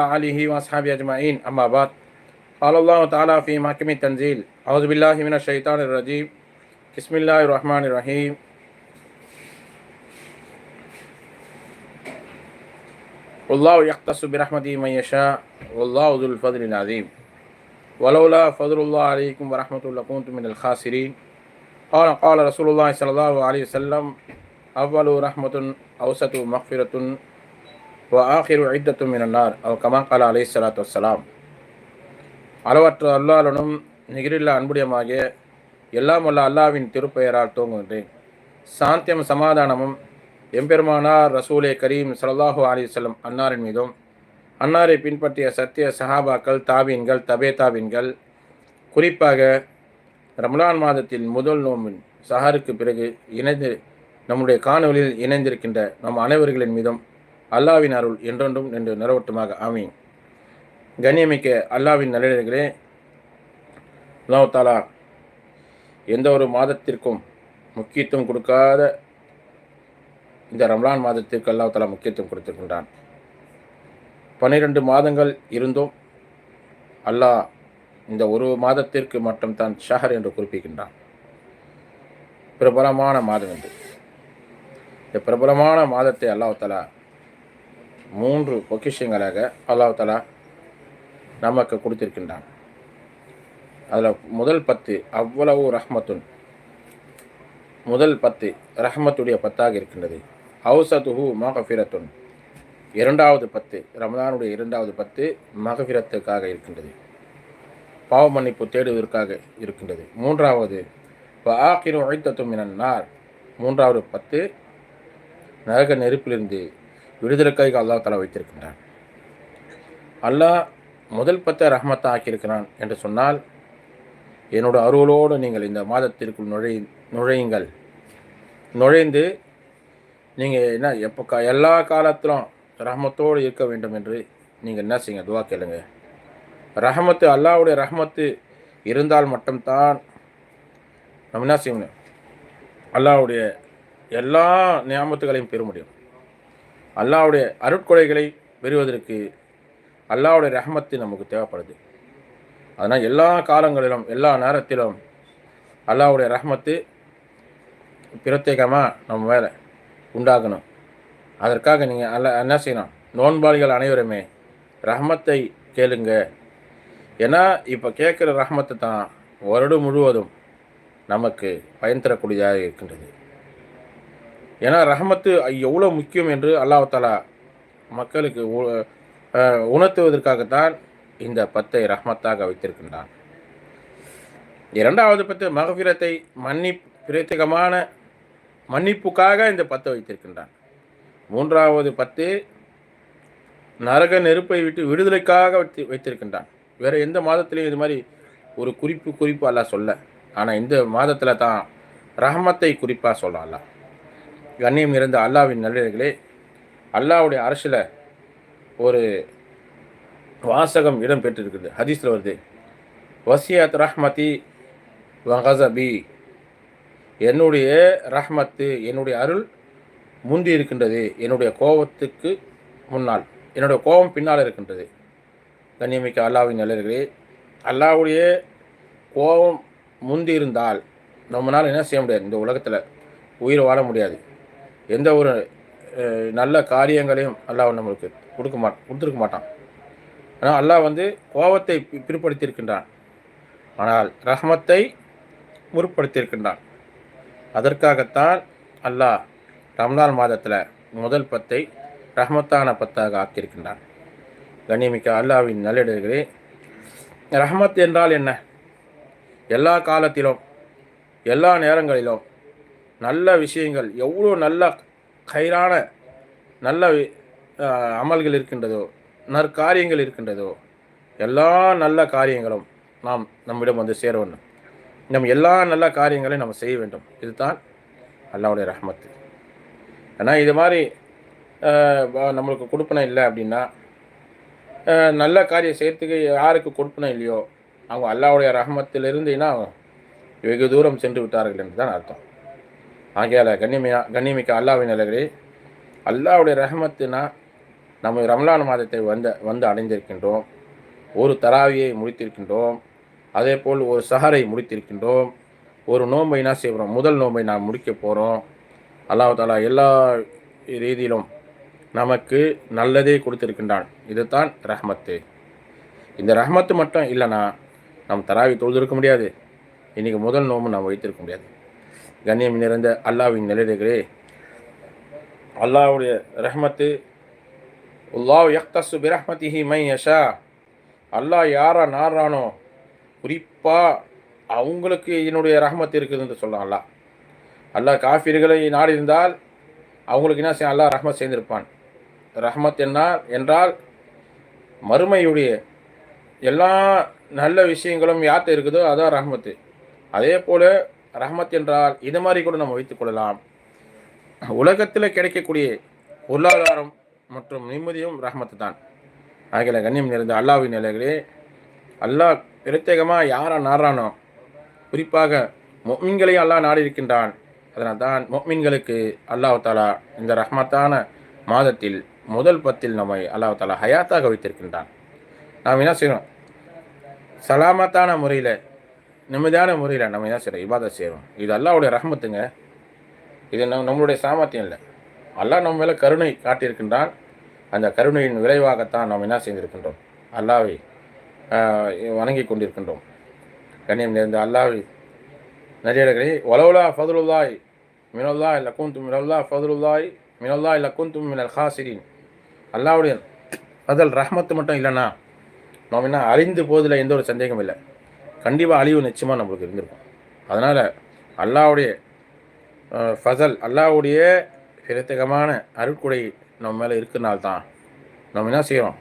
آله وأصحابه أجمعين. أما بعد قال الله تعالى في محكم التنزيل أعوذ بالله من الشيطان الرجيم. بسم الله الرحمن الرحيم. والله يختص برحمته من يشاء والله ذو الفضل العظيم. ولولا فضل الله عليكم ورحمة الله كنتم من الخاسرين. قال قال رسول الله صلى الله عليه وسلم أول رحمة أوسط مغفرة வ ஆஹிரு ஐத்தத்தும் மினன்னார். அவ் கமா கலா அலை சலாத்து வலாம் அளவற்ற அல்லாலனும் நிகரில்லா அன்புடையமாகிய எல்லாம் வல்ல அல்லாவின் திருப்பெயரால் தூங்குகின்றேன் சாந்தியம் சமாதானமும் எம்பெருமானார் ரசூலே கரீம் சல்லாஹூ அலி சொல்லம் அன்னாரின் மீதும் அன்னாரை பின்பற்றிய சத்திய சஹாபாக்கள் தாபீன்கள் தபே தாபீன்கள் குறிப்பாக ரமலான் மாதத்தில் முதல் நோம்பின் சஹாருக்கு பிறகு இணைந்து நம்முடைய காணொலியில் இணைந்திருக்கின்ற நம் அனைவர்களின் மீதும் அல்லாவின் அருள் என்றென்றும் நின்று நிறவட்டுமாக. ஆமீன். கண்ணியமிக்க அல்லாவின் நல்லே அல்லாஹ் தாலா எந்த ஒரு மாதத்திற்கும் முக்கியத்துவம் கொடுக்காத இந்த ரம்லான் மாதத்திற்கு அல்லாஹாலா முக்கியத்துவம் கொடுத்திருக்கின்றான். பன்னிரெண்டு மாதங்கள் இருந்தும் அல்லாஹ் இந்த ஒரு மாதத்திற்கு மட்டும் தான் ஷஹர் என்று குறிப்பிக்கின்றான். பிரபலமான மாதம் என்று இந்த பிரபலமான மாதத்தை அல்லாஹாலா மூன்று பொக்கிஷங்களாக அல்லாஹ் தலா நமக்கு கொடுத்திருக்கின்றான். அதில் முதல் பத்து அவ்வளவு ரஹ்மத்துன். முதல் பத்து ரஹ்மத்துடைய பத்தாக இருக்கின்றது. ஹவுசதுஹு மகஃபிரத்துன். இரண்டாவது பத்து ரமதானுடைய இரண்டாவது பத்து மகஃபிரத்துக்காக இருக்கின்றது. பாவ மன்னிப்பு தேடுவதற்காக இருக்கின்றது. மூன்றாவது ஆக்கிரு என நார். மூன்றாவது பத்து நரக நெருப்பிலிருந்து விடுதலைக்காக அல்லாஹ் தலா வைத்திருக்கின்றான். அல்லாஹ் முதல் பத்தை ரஹமத்தை ஆக்கியிருக்கிறான் என்று சொன்னால் என்னோட அருளோடு நீங்கள் இந்த மாதத்திற்குள் நுழை நுழையுங்கள். நுழைந்து நீங்கள் என்ன எப்போ கா எல்லா காலத்திலும் ரஹமத்தோடு இருக்க வேண்டும் என்று நீங்கள் என்ன செய்யுங்க? துவா கேளுங்க. ரஹமத்து அல்லாவுடைய ரஹமத்து இருந்தால் மட்டும்தான் நம்ம என்ன செய்யணும் அல்லாவுடைய எல்லா நியாமத்துகளையும் பெற முடியும். அல்லாவுடைய அருட்கொலைகளை பெறுவதற்கு அல்லாவுடைய ரஹமத்து நமக்கு தேவைப்படுது. அதனால் எல்லா காலங்களிலும் எல்லா நேரத்திலும் அல்லாவுடைய ரஹமத்து பிரத்யேகமாக நம்ம மேலே உண்டாகணும். அதற்காக நீங்கள் அல்ல என்ன செய்யணும்? நோன்பாளிகள் அனைவருமே ரஹமத்தை கேளுங்க. ஏன்னா இப்போ கேட்குற ரஹமத்தை தான் வருடம் முழுவதும் நமக்கு பயன் தரக்கூடியதாக இருக்கின்றது. ஏன்னா ரஹமத்து எவ்வளோ முக்கியம் என்று அல்லாஹாலா மக்களுக்கு உணர்த்துவதற்காகத்தான் இந்த பத்தை ரஹமத்தாக வைத்திருக்கின்றான். இரண்டாவது பத்து மகபிரத்தை மன்னி பிரத்யேகமான மன்னிப்புக்காக இந்த பத்தை வைத்திருக்கின்றான். மூன்றாவது பத்து நரக நெருப்பை விட்டு விடுதலைக்காக வைத்து வைத்திருக்கின்றான். வேறு எந்த மாதத்திலையும் இது மாதிரி ஒரு குறிப்பு குறிப்பு அல்ல சொல்ல. ஆனால் இந்த மாதத்தில் தான் ரஹமத்தை குறிப்பாக சொல்லலாம் கண்ணியம் இருந்த அல்லாவின் நல்லர்களே அல்லாவுடைய அரசில் ஒரு வாசகம் இடம் பெற்றிருக்குது. ஹதீஸில் வருது வசியத் ரஹ்மதி வஹசபி என்னுடைய ரஹ்மத்து என்னுடைய அருள் முந்தி இருக்கின்றது. என்னுடைய கோபத்துக்கு முன்னால் என்னுடைய கோபம் பின்னால் இருக்கின்றது. கண்ணியமிக்க அல்லாவின் நல்லர்களே அல்லாவுடைய கோபம் முந்தி இருந்தால் நம்மளால் என்ன செய்ய முடியாது? இந்த உலகத்தில் உயிர் வாழ முடியாது. எந்த ஒரு நல்ல காரியங்களையும் அல்லாஹ் நம்மளுக்கு கொடுக்க மாட் கொடுத்துருக்க மாட்டான். ஆனால் அல்லாஹ் வந்து கோபத்தை பிற்படுத்தியிருக்கின்றான். ஆனால் ரஹமத்தை முற்படுத்தியிருக்கின்றான். அதற்காகத்தான் அல்லாஹ் ரம்லான் மாதத்தில் முதல் பத்தை ரஹமத்தான பத்தாக ஆக்கியிருக்கின்றான். கண்ணியமிக்க அல்லாவின் நல்லிடர்களே ரஹமத் என்றால் என்ன? எல்லா காலத்திலும் எல்லா நேரங்களிலும் நல்ல விஷயங்கள் எவ்வளோ நல்ல கயிறான நல்ல அமல்கள் இருக்கின்றதோ நற்காரியங்கள் இருக்கின்றதோ எல்லா நல்ல காரியங்களும் நாம் நம்மிடம் வந்து சேர வேண்டும். நம் எல்லா நல்ல காரியங்களையும் நம்ம செய்ய வேண்டும். இதுதான் அல்லாவுடைய ரஹமத்து. ஏன்னா இது மாதிரி நம்மளுக்கு கொடுப்பன இல்லை அப்படின்னா நல்ல காரியம் செய்கிறதுக்கு யாருக்கு கொடுப்பன இல்லையோ அவங்க அல்லாவுடைய ரஹமத்திலிருந்து வெகு தூரம் சென்று விட்டார்கள் என்று தான் அர்த்தம். ஆகையால் கண்ணிமையா கண்ணிமிக்க அல்லாவின் நிலைகளே அல்லாவுடைய ரஹமத்துனா நம்ம ரம்லான் மாதத்தை வந்து வந்து அடைந்திருக்கின்றோம். ஒரு தராவியை முடித்திருக்கின்றோம். அதே போல் ஒரு சஹரை முடித்திருக்கின்றோம். ஒரு நோன்பை என்ன செய்கிறோம் முதல் நோன்பை நாம் முடிக்க போகிறோம் அல்லாஹ் தாலா எல்லா ரீதியிலும் நமக்கு நல்லதே கொடுத்திருக்கின்றான். இதுதான் ரஹமத்து. இந்த ரஹமத்து மட்டும் இல்லைன்னா நம் தராவி தொழுதிருக்க முடியாது. இன்றைக்கி முதல் நோம்பு நாம் வைத்திருக்க முடியாது. கண்ணியம் நிறைந்த அல்லாவின் நிலைகளே அல்லாவுடைய ரஹ்மத்து உல்லாஹ் யக்தசு பிரஹ்மதிஹி மை யஷா. அல்லாஹ் யாரா நாடுறானோ குறிப்பாக அவங்களுக்கு என்னுடைய ரஹ்மத் இருக்குதுன்னு சொல்லலாம் அல்லாஹ். அல்லாஹ் காஃபிர்களை நாடி இருந்தால் அவங்களுக்கு என்ன செய்ய அல்லாஹ் ரஹ்மத் சேர்ந்திருப்பான் ரஹ்மத் என்ன என்றால் மறுமையுடைய எல்லா நல்ல விஷயங்களும் யார்கிட்ட இருக்குதோ அதான் ரஹ்மத்து. அதே போல் ரஹமத் என்றால் இது மாதிரி கூட நம்ம வைத்துக் கொள்ளலாம். உலகத்தில் கிடைக்கக்கூடிய பொருளாதாரம் மற்றும் நிம்மதியும் ரஹமத்து தான் ஆகிய கண்ணியம் நிறைந்த அல்லாவின் நிலைகளே அல்லாஹ் பிரத்யேகமாக யாரை நாடுறானோ குறிப்பாக மொமீன்களை அல்லாஹ் நாடி இருக்கின்றான் அதனால் தான் மொமீன்களுக்கு அல்லாஹ் தாலா இந்த ரஹ்மத்தான மாதத்தில் முதல் பத்தில் நம்மை அல்லாஹ் தாலா ஹயாத்தாக வைத்திருக்கின்றான். நாம் என்ன செய்யணும்? சலாமத்தான முறையில் நிம்மதியான முறையில் நம்ம என்ன செய்கிறோம் இபாதை செய்கிறோம் இது அல்லாவுடைய ரஹமத்துங்க. இது நம் நம்மளுடைய சாமர்த்தியம் இல்லை. அல்லாஹ் நம்ம மேலே கருணை காட்டியிருக்கின்றான். அந்த கருணையின் விளைவாகத்தான் நாம் என்ன செய்திருக்கின்றோம்? அல்லாவை வணங்கி கொண்டிருக்கின்றோம். கண்ணியம் நேர்ந்த அல்லாவை நரியர்களே ஒலவுலா ஃபதுலுல்லாய் மினல்லா இல்லை கூந்தும் மினல்லா ஃபதுலுல்லாய் மினல்லா இல்லை கூந்தும் மினல் ஹாசிரின். அல்லாவுடைய ஃபதல் ரஹமத்து மட்டும் இல்லைன்னா நாம் என்ன அறிந்து போதில் எந்த ஒரு சந்தேகம் இல்லை. கண்டிப்பாக அழிவு நிச்சயமாக நம்மளுக்கு இருந்திருக்கும். அதனால் அல்லாவுடைய ஃபசல் அல்லாவுடைய பிரத்யேகமான அருட்குடை நம்ம மேலே இருக்கிறனால்தான் நம்ம என்ன செய்கிறோம்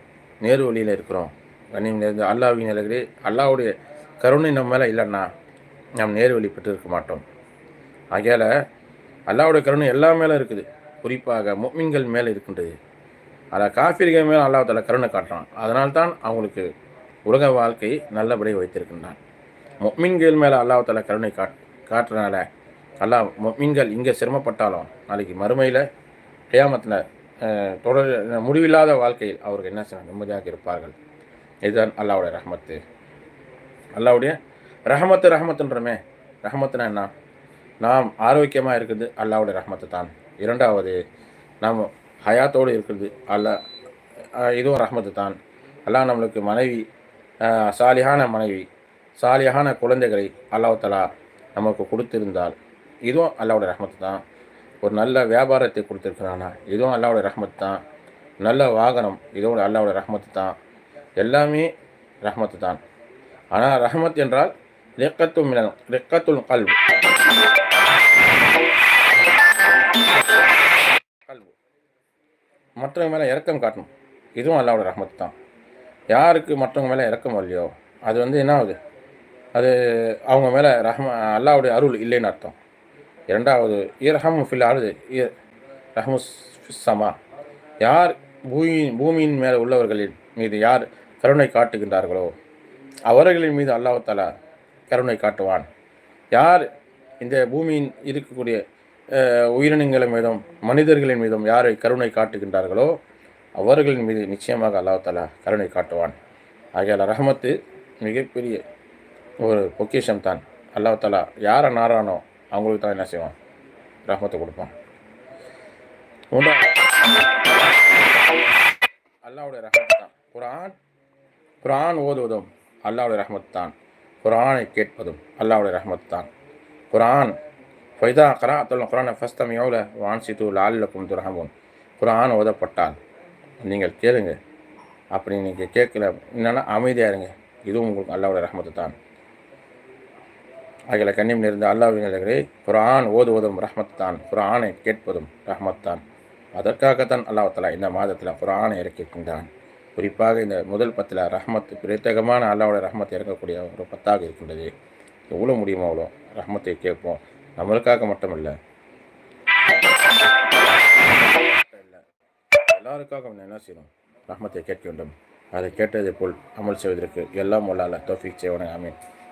நேரு வழியில் இருக்கிறோம். கண்ணியம் நேர்ந்து அல்லாவின் நிலைகளே அல்லாவுடைய கருணை நம்ம மேலே இல்லைன்னா நாம் நேரு வழி பெற்று இருக்க மாட்டோம். ஆகையால் அல்லாவுடைய கருணை எல்லா மேலே இருக்குது. குறிப்பாக மொமின்கள் மேலே இருக்கின்றது. அதில் காஃபிர்கள் மேலே அல்லாஹால கருணை காட்டுறான். அதனால்தான் அவங்களுக்கு உலக வாழ்க்கை நல்லபடியாக வைத்திருக்கின்றான். மொமின்கள் மேலே அல்லாஹால கருணை காட் காட்டுறனால அல்லாஹ் மொமின்கள் இங்கே சிரமப்பட்டாலும் நாளைக்கு மறுமையில் கியாமத்தில் தொடர் முடிவில்லாத வாழ்க்கையில் அவருக்கு என்ன செய்யணும் நிம்மதியாக இருப்பார்கள். இதுதான் அல்லாவுடைய ரஹமத்து. அல்லாவுடைய ரஹமத்து ரஹமத்துன்றமே. ரஹமத்துனா என்ன? நாம் ஆரோக்கியமாக இருக்குது அல்லாவுடைய ரஹமத்து தான். இரண்டாவது நாம் ஹயாத்தோடு இருக்கிறது அல்லா இதுவும் ரஹமத்து தான். அல்லாஹ் நம்மளுக்கு மனைவி சாலியான மனைவி சாலியான குழந்தைகளை அல்லாஹலா நமக்கு கொடுத்திருந்தால் இதுவும் அல்லாவோட ரஹமத்து தான். ஒரு நல்ல வியாபாரத்தை கொடுத்துருக்குறானா இதுவும் அல்லாவோட ரஹமத்து தான். நல்ல வாகனம் இதுவும் அல்லாவோட ரஹமத்து தான். எல்லாமே ரஹமத்து தான். ஆனால் ரஹமத் என்றால் ரெக்கத்து மினல் ரெக்கத்துல் கல்வு கல்வு மற்றவங்க மேலே இறக்கம் காட்டணும். இதுவும் அல்லாவோட ரஹமத்து தான். யாருக்கு மற்றவங்க மேலே இறக்கம் வரலையோ அது வந்து என்ன ஆகுது? அது அவங்க மேலே ரஹ்ம அல்லாவுடைய அருள் இல்லைன்னு அர்த்தம். இரண்டாவது இரஹம் ஃபில் ஆளுது ரஹமுஸ் சமா. யார் பூமியின் பூமியின் மேலே உள்ளவர்களின் மீது யார் கருணை காட்டுகின்றார்களோ அவர்களின் மீது அல்லாஹாலா கருணை காட்டுவான். யார் இந்த பூமியின் இருக்கக்கூடிய உயிரினங்களின் மீதும் மனிதர்களின் மீதும் யாரை கருணை காட்டுகின்றார்களோ அவர்களின் மீது நிச்சயமாக அல்லாஹாலா கருணை காட்டுவான். ஆகையால் ரஹமத்து மிகப்பெரிய ஒரு பொக்கிஷம் தான். அல்லாஹாலா யாரை நாரானோ அவங்களுக்கு தான் என்ன செய்வான்? ரஹமத்தை கொடுப்பான். அல்லாவுடைய ரஹமத் தான். குரான் குரான் ஓதுவதும் அல்லாவுடைய ரஹமத் தான். குரானை கேட்பதும் அல்லாவுடைய ரஹமத் தான். குரான் ஃபைதா கராத்துல் குரானை ஃபஸ்தம் எவ்வளோ லாலில் லாலிலக்கும் துரகமும் குரான் ஓதப்பட்டால் நீங்கள் கேளுங்க. அப்படி நீங்கள் கேட்கல என்னென்னா அமைதியாக இருங்க. இதுவும் உங்களுக்கு அல்லாவுடைய ரஹமத்து தான். ஆகிய கண்ணியம் நிறைந்த அல்லாவின் குரான் ஓதுவதும் ரஹமத் தான் குரானை கேட்பதும் ரஹமத் தான் அதற்காகத்தான் அல்லாஹலா இந்த மாதத்தில் குரானை இறக்கின்றான் குறிப்பாக இந்த முதல் பத்தில் ரஹமத்து பிரத்யேகமான அல்லாவோட ரஹமத் இறக்கக்கூடிய ஒரு பத்தாக இருக்கின்றது. எவ்வளோ முடியுமோ அவ்வளோ ரஹமத்தை கேட்போம். நம்மளுக்காக மட்டும் இல்லை எல்லாருக்காக என்ன செய்யணும்? ரஹமத்தை கேட்க வேண்டும். அதை கேட்டதை போல் அமல் செய்வதற்கு எல்லாம் வல்லால தோஃபிக் செய்வன அமீன்